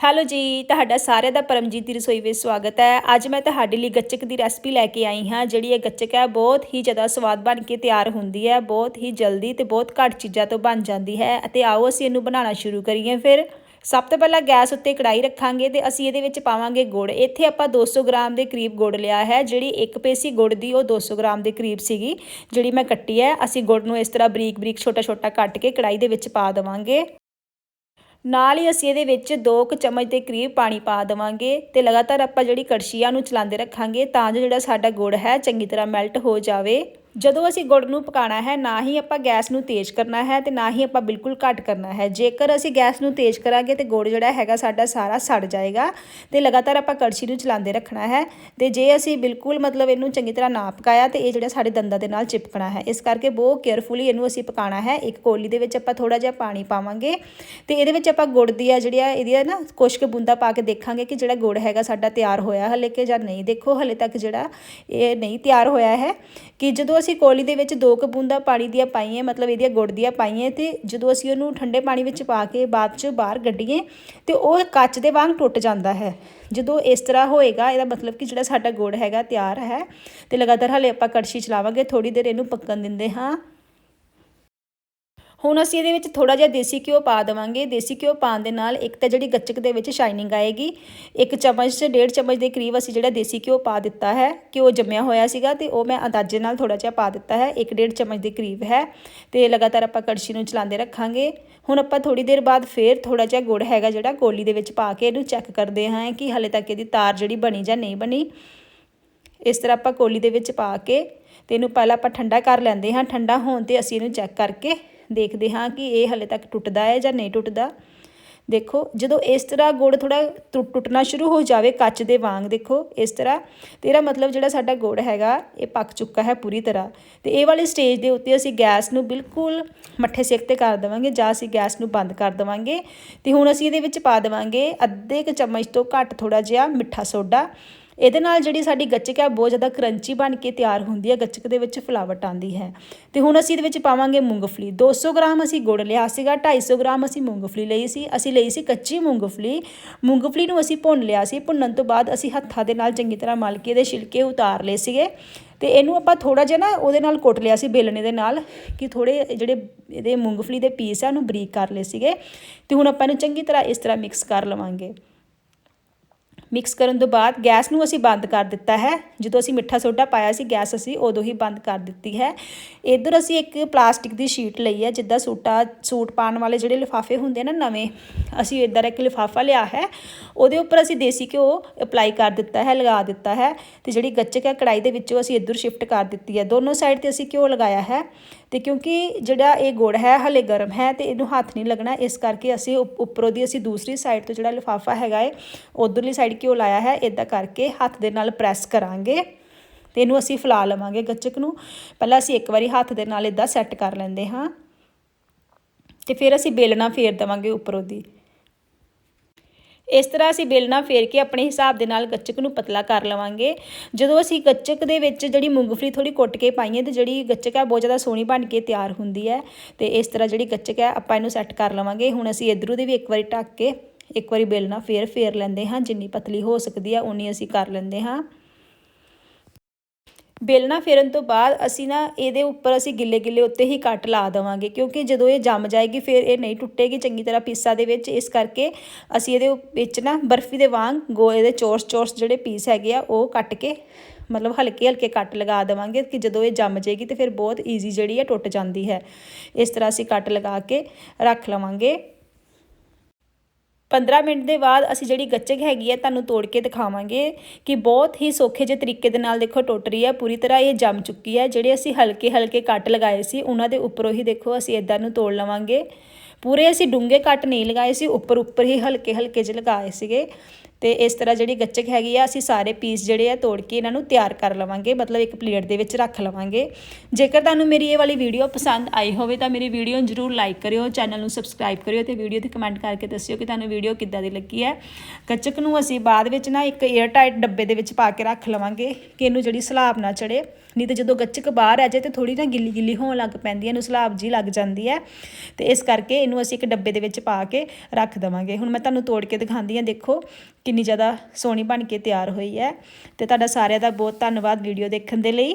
Hello ਜੀ, ਤੁਹਾਡਾ ਸਾਰਿਆਂ ਦਾ ਪਰਮਜੀਤ ਦੀ ਰਸੋਈ ਵਿੱਚ ਸਵਾਗਤ ਹੈ। ਅੱਜ ਮੈਂ ਤੁਹਾਡੇ ਲਈ ਗੱਚਕ ਦੀ ਰੈਸਪੀ ਲੈ ਕੇ ਆਈ ਹਾਂ, ਜਿਹੜੀ ਇਹ ਗੱਚਕ ਹੈ, ਬਹੁਤ ਹੀ ਜ਼ਿਆਦਾ ਸਵਾਦ ਬਣ ਕੇ ਤਿਆਰ ਹੁੰਦੀ ਹੈ, ਬਹੁਤ ਹੀ ਜਲਦੀ ਤੇ ਬਹੁਤ ਘੱਟ ਚੀਜ਼ਾਂ ਤੋਂ ਬਣ ਜਾਂਦੀ ਹੈ ਅਤੇ ਆਓ ਅਸੀਂ ਇਹਨੂੰ ਬਣਾਉਣਾ ਸ਼ੁਰੂ ਕਰੀਏ। ਫਿਰ ਸਭ ਤੋਂ ਪਹਿਲਾਂ ਗੈਸ ਉੱਤੇ ਕੜਾਈ ਰੱਖਾਂਗੇ ਤੇ ਅਸੀਂ ਇਹਦੇ ਵਿੱਚ ਪਾਵਾਂਗੇ ਗੁੜ। ਇੱਥੇ ਆਪਾਂ 200 ਗ੍ਰਾਮ ਦੇ ਕਰੀਬ ਗੁੜ ਲਿਆ ਹੈ, ਜਿਹੜੀ ਇੱਕ ਪੇਸੀ ਗੁੜ ਦੀ ਉਹ 200 ਗ੍ਰਾਮ ਦੇ ਕਰੀਬ ਸੀਗੀ, ਜਿਹੜੀ ਮੈਂ ਕੱਟੀ ਹੈ। ਅਸੀਂ ਗੁੜ ਨੂੰ ਇਸ ਤਰ੍ਹਾਂ ਬਰੀਕ ਬਰੀਕ ਛੋਟਾ ਛੋਟਾ ਕੱਟ ਕੇ ਕੜਾਈ ਦੇ ਵਿੱਚ ਪਾ ਦੇਵਾਂਗੇ। ਨਾਲ ਹੀ ਅਸੀਂ ਇਹਦੇ ਵਿੱਚ 2 ਕੁ ਚਮਚ ਦੇ ਕਰੀਬ ਪਾਣੀ ਪਾ ਦੇਵਾਂਗੇ ਤੇ ਲਗਾਤਾਰ ਆਪਾਂ ਜਿਹੜੀ ਕੜਛੀਆਂ ਨੂੰ ਚਲਾਉਂਦੇ ਰੱਖਾਂਗੇ ਤਾਂ ਜੋ ਜਿਹੜਾ ਸਾਡਾ ਗੁੜ ਹੈ ਚੰਗੀ ਤਰ੍ਹਾਂ ਮੈਲਟ ਹੋ ਜਾਵੇ। ਜਦੋਂ ਅਸੀਂ ਗੁੜ ਨੂੰ ਪਕਾਉਣਾ ਹੈ, ਨਾ ਹੀ ਆਪਾਂ ਗੈਸ ਨੂੰ ਤੇਜ਼ ਕਰਨਾ ਹੈ ਤੇ ਨਾ ਹੀ ਆਪਾਂ ਬਿਲਕੁਲ ਘੱਟ ਕਰਨਾ ਹੈ। ਜੇਕਰ ਅਸੀਂ ਗੈਸ ਨੂੰ ਤੇਜ਼ ਕਰਾਂਗੇ ਤੇ ਗੁੜ ਜਿਹੜਾ ਹੈਗਾ ਸਾਡਾ ਸਾਰਾ ਸੜ ਜਾਏਗਾ ਤੇ ਲਗਾਤਾਰ ਆਪਾਂ ਕੜਛੀ ਨੂੰ ਚਲਾਉਂਦੇ ਰੱਖਣਾ ਹੈ ਤੇ ਜੇ ਅਸੀਂ ਬਿਲਕੁਲ ਮਤਲਬ ਇਹਨੂੰ ਚੰਗੀ ਤਰ੍ਹਾਂ ਨਾ ਪਕਾਇਆ ਤੇ ਇਹ ਜਿਹੜਾ ਸਾਡੇ ਦੰਦਾਂ ਦੇ ਨਾਲ ਚਿਪਕਣਾ ਹੈ। ਇਸ ਕਰਕੇ ਬਹੁਤ ਕੇਅਰਫੁਲੀ ਇਹਨੂੰ ਅਸੀਂ ਪਕਾਉਣਾ ਹੈ। ਇੱਕ ਕੋਲੀ ਦੇ ਵਿੱਚ ਆਪਾਂ ਥੋੜਾ ਜਿਹਾ ਪਾਣੀ ਪਾਵਾਂਗੇ ਤੇ ਇਹਦੇ ਵਿੱਚ ਆਪਾਂ ਗੁੜ ਦੀ ਆ ਜਿਹੜੀ ਆ, ਇਹਦੀ ਨਾ ਕੁਛ ਕੁ ਬੂੰਦਾ ਪਾ ਕੇ ਦੇਖਾਂਗੇ ਕਿ ਜਿਹੜਾ ਗੁੜ ਹੈਗਾ ਸਾਡਾ ਤਿਆਰ ਹੋਇਆ ਹਲੇ ਕਿ ਜਾਂ ਨਹੀਂ। ਦੇਖੋ ਹਲੇ ਤੱਕ ਜਿਹੜਾ ਇਹ ਨਹੀਂ ਤਿਆਰ ਹੋਇਆ ਹੈ ਕਿ ਜਦੋਂ ਅਸੀਂ ਕੋਲੀ ਦੇ ਵਿੱਚ ਦੋ ਕੁ ਬੂੰਦਾ ਪਾਣੀ ਦੀਆਂ ਪਾਈਏ ਮਤਲਬ ਇਹਦੀਆਂ ਗੁੜ ਦੀਆਂ ਪਾਈਏ ਤੇ ਜਦੋਂ ਅਸੀਂ ਉਹਨੂੰ ਠੰਡੇ ਪਾਣੀ ਵਿੱਚ ਪਾ ਕੇ ਬਾਅਦ ਚ ਬਾਹਰ ਕੱਢੀਏ ਤੇ ਉਹ ਕੱਚ ਦੇ ਵਾਂਗ ਟੁੱਟ ਜਾਂਦਾ ਹੈ। ਜਦੋਂ ਇਸ ਤਰ੍ਹਾਂ ਹੋਏਗਾ, ਇਹਦਾ ਮਤਲਬ ਕਿ ਜਿਹੜਾ ਸਾਡਾ ਗੁੜ ਹੈਗਾ ਤਿਆਰ ਹੈ ਤੇ ਲਗਾਤਾਰ ਹਲੇ ਆਪਾਂ ਕੜਛੀ ਚਲਾਵਾਂਗੇ ਥੋੜੀ ਦੇਰ ਇਹਨੂੰ ਪੱਕਣ ਦਿੰਦੇ ਹਾਂ। ਹੁਣ ਅਸੀਂ ਇਹਦੇ ਵਿੱਚ ਥੋੜਾ ਜਿਹਾ ਦੇਸੀ ਘਿਓ ਪਾ ਦੇਵਾਂਗੇ। ਦੇਸੀ ਘਿਓ ਪਾਉਣ ਦੇ ਨਾਲ ਇੱਕ ਤਾਂ ਜਿਹੜੀ ਗੱਚਕ ਦੇ ਵਿੱਚ ਸ਼ਾਈਨਿੰਗ ਆਏਗੀ, ਇੱਕ ਚਮਚ ਡੇਢ ਚਮਚ ਦੇ ਕਰੀਬ ਅਸੀਂ ਜਿਹੜਾ ਦੇਸੀ ਘਿਓ ਪਾ ਦਿੱਤਾ ਹੈ, ਘਿਓ ਜੰਮਿਆ ਹੋਇਆ ਸੀਗਾ ਤੇ ਉਹ ਮੈਂ ਅੰਦਾਜ਼ੇ ਨਾਲ ਥੋੜਾ ਜਿਹਾ ਪਾ ਦਿੱਤਾ ਹੈ, ਇੱਕ ਡੇਢ ਚਮਚ ਦੇ ਕਰੀਬ ਹੈ ਤੇ ਲਗਾਤਾਰ ਆਪਾਂ ਕੜਛੀ ਨੂੰ ਚਲਾਉਂਦੇ ਰੱਖਾਂਗੇ। ਹੁਣ ਆਪਾਂ ਥੋੜੀ ਦੇਰ ਬਾਅਦ ਫੇਰ ਥੋੜਾ ਜਿਹਾ ਗੁੜ ਹੈਗਾ ਜਿਹੜਾ ਕੋਲੀ ਦੇ ਵਿੱਚ ਪਾ ਕੇ ਇਹਨੂੰ ਚੈੱਕ ਕਰਦੇ ਹਾਂ ਕਿ ਹਲੇ ਤੱਕ ਇਹਦੀ ਤਾਰ ਜਿਹੜੀ ਬਣੀ ਜਾਂ ਨਹੀਂ ਬਣੀ। ਇਸ ਤਰ੍ਹਾਂ ਆਪਾਂ ਕੋਲੀ ਦੇ ਵਿੱਚ ਪਾ ਕੇ ਤੇ ਇਹਨੂੰ ਪਹਿਲਾਂ ਆਪਾਂ ਠੰਡਾ ਕਰ ਲੈਂਦੇ ਹਾਂ। ਠੰਡਾ ਹੋਣ ਤੇ ਅਸੀਂ ਇਹਨੂੰ ਚੈੱਕ ਕਰਕੇ ਦੇਖਦੇ ਹਾਂ ਕਿ ਇਹ ਹਲੇ ਤੱਕ ਟੁੱਟਦਾ ਹੈ ਜਾਂ ਨਹੀਂ ਟੁੱਟਦਾ। ਦੇਖੋ, ਜਦੋਂ ਇਸ ਤਰ੍ਹਾਂ ਗੁੜ ਥੋੜਾ ਟੁੱਟਣਾ ਸ਼ੁਰੂ ਹੋ ਜਾਵੇ ਕੱਚ ਦੇ ਵਾਂਗ, ਦੇਖੋ, ਇਸ ਤਰ੍ਹਾਂ। ਤੇਰਾ ਮਤਲਬ ਜਿਹੜਾ ਸਾਡਾ ਗੁੜ ਹੈਗਾ, ਇਹ ਪੱਕ ਚੁੱਕਾ ਹੈ ਪੂਰੀ ਤਰ੍ਹਾਂ। ਤੇ ਇਹ ਵਾਲੀ ਸਟੇਜ ਦੇ ਉੱਤੇ ਅਸੀਂ ਗੈਸ ਨੂੰ ਬਿਲਕੁਲ ਮੱਠੇ ਸੇਕ ਤੇ ਕਰ ਦੇਵਾਂਗੇ ਜਾਂ ਅਸੀਂ ਗੈਸ ਨੂੰ ਬੰਦ ਕਰ ਦੇਵਾਂਗੇ। ਤੇ ਹੁਣ ਅਸੀਂ ਇਹਦੇ ਵਿੱਚ ਪਾ ਦੇਵਾਂਗੇ ਅੱਧੇ ਕ ਚਮਚ ਤੋਂ ਘੱਟ ਥੋੜਾ ਜਿਹਾ ਮਿੱਠਾ ਸੋਡਾ। ਇਹਦੇ ਨਾਲ ਜਿਹੜੀ ਸਾਡੀ ਗੱਚਕ ਹੈ ਬਹੁਤ ਜ਼ਿਆਦਾ ਕਰੰਚੀ ਬਣ ਕੇ ਤਿਆਰ ਹੁੰਦੀ ਹੈ, ਗੱਚਕ ਦੇ ਵਿੱਚ ਫਲਾਵਟ ਆਉਂਦੀ ਹੈ। ਤੇ ਹੁਣ ਅਸੀਂ ਇਹਦੇ ਵਿੱਚ ਪਾਵਾਂਗੇ ਮੂੰਗਫਲੀ। 200 ਗ੍ਰਾਮ ਅਸੀਂ ਗੁੜ ਲਿਆ ਸੀਗਾ 250 ਗ੍ਰਾਮ ਅਸੀਂ ਮੂੰਗਫਲੀ ਲਈ ਸੀ। ਅਸੀਂ ਲਈ ਸੀ ਕੱਚੀ ਮੂੰਗਫਲੀ। ਮੂੰਗਫਲੀ ਨੂੰ ਅਸੀਂ ਭੁੰਨ ਲਿਆ ਸੀ। ਭੁੰਨਣ ਤੋਂ ਬਾਅਦ ਅਸੀਂ ਹੱਥਾਂ ਦੇ ਨਾਲ ਚੰਗੀ ਤਰ੍ਹਾਂ ਮਲ ਕੇ ਇਹਦੇ ਛਿਲਕੇ ਉਤਾਰ ਲਏ ਸੀਗੇ। ਤੇ ਇਹਨੂੰ ਆਪਾਂ ਥੋੜਾ ਜਿਹਾ ਨਾ ਉਹਦੇ ਨਾਲ ਕੁੱਟ ਲਿਆ ਸੀ, ਬੇਲਣੇ ਦੇ ਨਾਲ, ਕਿ ਥੋੜੇ ਜਿਹੜੇ ਇਹਦੇ ਮੂੰਗਫਲੀ ਦੇ ਪੀਸ ਆ, ਉਹਨੂੰ ਬਰੀਕ ਕਰ ਲਏ ਸੀਗੇ। ਤੇ ਹੁਣ ਆਪਾਂ ਇਹਨੂੰ ਚੰਗੀ ਤਰ੍ਹਾਂ ਇਸ ਤਰ੍ਹਾਂ ਮਿਕਸ ਕਰ ਲਵਾਂਗੇ। ਮਿਕਸ ਕਰਨ ਤੋਂ ਬਾਅਦ ਗੈਸ ਨੂੰ ਅਸੀਂ ਬੰਦ ਕਰ ਦਿੱਤਾ ਹੈ। ਜਦੋਂ ਅਸੀਂ ਮਿੱਠਾ ਸੋਡਾ ਪਾਇਆ ਸੀ, ਗੈਸ ਅਸੀਂ ਉਦੋਂ ਹੀ ਬੰਦ ਕਰ ਦਿੱਤੀ ਹੈ। ਇਧਰ ਅਸੀਂ ਇੱਕ ਪਲਾਸਟਿਕ ਦੀ ਸ਼ੀਟ ਲਈ ਹੈ, ਜਿੱਦਾਂ ਸੂਟਾ, ਸੂਟ ਪਾਉਣ ਵਾਲੇ ਜਿਹੜੇ ਲਿਫਾਫੇ ਹੁੰਦੇ ਨਾ ਨਵੇਂ, ਅਸੀਂ ਇਧਰ ਇੱਕ ਲਿਫਾਫਾ ਲਿਆ ਹੈ। ਉਹਦੇ ਉੱਪਰ ਅਸੀਂ ਦੇਸੀ ਘਿਓ ਅਪਲਾਈ ਕਰ ਦਿੱਤਾ ਹੈ, ਲਗਾ ਦਿੱਤਾ ਹੈ ਤੇ ਜਿਹੜੀ ਗੱਚਕ ਹੈ ਕੜਾਈ ਦੇ ਵਿੱਚੋਂ ਅਸੀਂ ਇਧਰ ਸ਼ਿਫਟ ਕਰ ਦਿੱਤੀ ਹੈ। ਦੋਨੋਂ ਸਾਈਡ ਤੇ ਅਸੀਂ ਘਿਓ ਲਗਾਇਆ ਹੈ। ਤੇ ਕਿਉਂਕਿ ਜਿਹੜਾ ਇਹ ਗੁੜ ਹੈ, ਹਲੇ ਗਰਮ ਹੈ ਤੇ ਇਹਨੂੰ ਹੱਥ ਨਹੀਂ ਲੱਗਣਾ। ਇਸ ਕਰਕੇ ਅਸੀਂ ਉੱਪਰੋਂ ਦੀ ਅਸੀਂ ਦੂਸਰੀ ਸਾਈਡ ਤੋਂ ਜਿਹੜਾ ਲਿਫਾਫਾ ਹੈਗਾ ਏ, ਉਧਰਲੀ ਸਾਈਡ ਘਿਓ ਲਾਇਆ ਹੈ। ਇਦਾਂ ਕਰਕੇ ਹੱਥ ਦੇ ਨਾਲ ਪ੍ਰੈਸ ਕਰਾਂਗੇ ਤੇ ਇਹਨੂੰ ਅਸੀਂ ਫਲਾ ਲਵਾਂਗੇ ਗੱਚਕ ਨੂੰ। ਪਹਿਲਾਂ ਅਸੀਂ ਇੱਕ ਵਾਰੀ ਹੱਥ ਦੇ ਨਾਲ ਇਦਾਂ ਸੈੱਟ ਕਰ ਲੈਂਦੇ ਹਾਂ ਤੇ ਫਿਰ ਅਸੀਂ ਬੇਲਣਾ ਫੇਰ ਦੇਵਾਂਗੇ ਉੱਪਰੋਂ ਦੀ। ਇਸ ਤਰ੍ਹਾਂ ਅਸੀਂ ਬੇਲਣਾ ਫੇਰ ਕੇ ਆਪਣੇ ਹਿਸਾਬ ਦੇ ਨਾਲ ਗੱਚਕ ਨੂੰ ਪਤਲਾ ਕਰ ਲਵਾਂਗੇ। ਜਦੋਂ ਅਸੀਂ ਗੱਚਕ ਦੇ ਵਿੱਚ ਜਿਹੜੀ ਮੂੰਗਫਲੀ ਥੋੜੀ ਕੁੱਟ ਕੇ ਪਾਈਏ ਤੇ ਜਿਹੜੀ ਗੱਚਕ ਹੈ ਬਹੁਤ ਜ਼ਿਆਦਾ ਸੋਹਣੀ ਬਣ ਕੇ ਤਿਆਰ ਹੁੰਦੀ ਹੈ ਤੇ ਇਸ ਤਰ੍ਹਾਂ ਜਿਹੜੀ ਗੱਚਕ ਹੈ, ਆਪਾਂ ਇਹਨੂੰ ਸੈੱਟ ਕਰ ਲਵਾਂਗੇ। ਹੁਣ ਅਸੀਂ ਇਧਰੋਂ ਦੀ ਵੀ ਇੱਕ ਵਾਰੀ ਢੱਕ ਕੇ ਇੱਕ ਵਾਰੀ ਬੇਲਣਾ ਫੇਰ ਫੇਰ ਲੈਂਦੇ ਹਾਂ, ਜਿੰਨੀ ਪਤਲੀ ਹੋ ਸਕਦੀ ਹੈ ਉਨੀ ਅਸੀਂ ਕਰ ਲੈਂਦੇ ਹਾਂ। ਬੇਲਣਾ ਫੇਰਨ ਤੋਂ ਬਾਅਦ ਅਸੀਂ ਨਾ ਇਹਦੇ ਉੱਪਰ ਅਸੀਂ ਗਿੱਲੇ ਗਿੱਲੇ ਉੱਤੇ ਹੀ ਕੱਟ ਲਾ ਦੇਵਾਂਗੇ, ਕਿਉਂਕਿ ਜਦੋਂ ਇਹ ਜੰਮ ਜਾਏਗੀ, ਫਿਰ ਇਹ ਨਹੀਂ ਟੁੱਟੇਗੀ ਚੰਗੀ ਤਰ੍ਹਾਂ ਪੀਸਾਂ ਦੇ ਵਿੱਚ। ਇਸ ਕਰਕੇ ਅਸੀਂ ਇਹਦੇ ਵਿੱਚ ਨਾ ਬਰਫੀ ਦੇ ਵਾਂਗ ਗੋ ਦੇ ਚੋਰਸ ਚੋਰਸ ਜਿਹੜੇ ਪੀਸ ਹੈਗੇ ਆ, ਉਹ ਕੱਟ ਕੇ, ਮਤਲਬ ਹਲਕੇ ਹਲਕੇ ਕੱਟ ਲਗਾ ਦੇਵਾਂਗੇ ਕਿ ਜਦੋਂ ਇਹ ਜੰਮ ਜਾਏਗੀ ਤੇ ਫਿਰ ਬਹੁਤ ਈਜ਼ੀ ਜਿਹੜੀ ਹੈ ਟੁੱਟ ਜਾਂਦੀ ਹੈ। ਇਸ ਤਰ੍ਹਾਂ ਅਸੀਂ ਕੱਟ ਲਗਾ ਕੇ ਰੱਖ ਲਵਾਂਗੇ। 15 ਮਿੰਟ ਦੇ ਬਾਅਦ ਅਸੀਂ ਜਿਹੜੀ ਗੱਚਕ ਹੈਗੀ ਹੈ ਤੁਹਾਨੂੰ ਤੋੜ ਕੇ ਦਿਖਾਵਾਂਗੇ ਕਿ ਬਹੁਤ ਹੀ ਸੌਖੇ ਜਿਹੇ ਤਰੀਕੇ ਦੇ ਨਾਲ ਦੇਖੋ ਟੁੱਟ ਰਹੀ ਹੈ ਪੂਰੀ ਤਰ੍ਹਾਂ ਇਹ ਜੰਮ ਚੁੱਕੀ ਹੈ ਜਿਹੜੇ ਅਸੀਂ ਹਲਕੇ ਹਲਕੇ ਕੱਟ ਲਗਾਏ ਸੀ, ਉਹਨਾਂ ਦੇ ਉੱਪਰੋਂ ਹੀ ਦੇਖੋ ਅਸੀਂ ਇਦਾਂ ਨੂੰ ਤੋੜ ਲਵਾਂਗੇ। ਪੂਰੇ ਅਸੀਂ ਡੂੰਘੇ ਕੱਟ ਨਹੀਂ ਲਗਾਏ ਸੀ, ਉੱਪਰ ਉੱਪਰ ਹੀ ਹਲਕੇ ਹਲਕੇ ਜਿਹੇ ਲਗਾਏ ਸੀਗੇ। ਤੇ ਇਸ ਤਰ੍ਹਾਂ ਜਿਹੜੀ ਗੱਚਕ ਹੈਗੀ ਆ, ਅਸੀਂ ਸਾਰੇ ਪੀਸ ਜਿਹੜੇ ਆ ਤੋੜ ਕੇ ਇਹਨਾਂ ਨੂੰ ਤਿਆਰ ਕਰ ਲਵਾਂਗੇ, ਮਤਲਬ ਇੱਕ ਪਲੇਟ ਦੇ ਵਿੱਚ ਰੱਖ ਲਵਾਂਗੇ। ਜੇਕਰ ਤੁਹਾਨੂੰ ਮੇਰੀ ਇਹ ਵਾਲੀ ਵੀਡੀਓ ਪਸੰਦ ਆਈ ਹੋਵੇ ਤਾਂ ਮੇਰੀ ਵੀਡੀਓ ਨੂੰ ਜਰੂਰ ਲਾਈਕ ਕਰਿਓ ਚੈਨਲ ਨੂੰ ਸਬਸਕ੍ਰਾਈਬ ਕਰਿਓ ਤੇ ਵੀਡੀਓ ਤੇ ਕਮੈਂਟ ਕਰਕੇ ਦੱਸਿਓ ਕਿ ਤੁਹਾਨੂੰ ਵੀਡੀਓ ਕਿੱਦਾਂ ਦੀ ਲੱਗੀ ਹੈ। ਗੱਚਕ ਨੂੰ ਅਸੀਂ ਬਾਅਦ ਵਿੱਚ ਨਾ ਇੱਕ 에ਅਰ ਟਾਈਟ ਡੱਬੇ ਦੇ ਵਿੱਚ ਪਾ ਕੇ ਰੱਖ ਲਵਾਂਗੇ, ਕਿ ਇਹਨੂੰ ਜਿਹੜੀ ਸਲਾਬ ਨਾ ਚੜੇ ਨਹੀਂ ਤੇ ਜਦੋਂ ਗੱਚਕ ਬਾਹਰ ਆ ਜਾਏ ਤੇ ਥੋੜੀ ਨਾ ਗਿੱਲੀ ਗਿੱਲੀ ਹੋਣ ਲੱਗ ਪੈਂਦੀ ਹੈ, ਇਹਨੂੰ ਸਲਾਬ ਜੀ ਲੱਗ ਜਾਂਦੀ ਹੈ। ਤੇ ਇਸ ਕਰਕੇ ਇਹਨੂੰ ਅਸੀਂ ਇੱਕ ਡੱਬੇ ਦੇ ਵਿੱਚ ਪਾ ਕੇ ਰੱਖ ਦਵਾਂਗੇ। ਹੁਣ ਮੈਂ ਤੁਹਾਨੂੰ ਤੋੜ ਕੇ ਦਿਖਾਉਂਦੀ ਹਾਂ, ਦੇਖੋ ਕਿ ਕਿੰਨੀ ਜ਼ਿਆਦਾ ਸੋਹਣੀ ਬਣ ਕੇ ਤਿਆਰ ਹੋਈ ਹੈ। ਤੇ ਤੁਹਾਡਾ ਸਾਰਿਆਂ ਦਾ ਬਹੁਤ ਧੰਨਵਾਦ ਵੀਡੀਓ ਦੇਖਣ ਦੇ ਲਈ।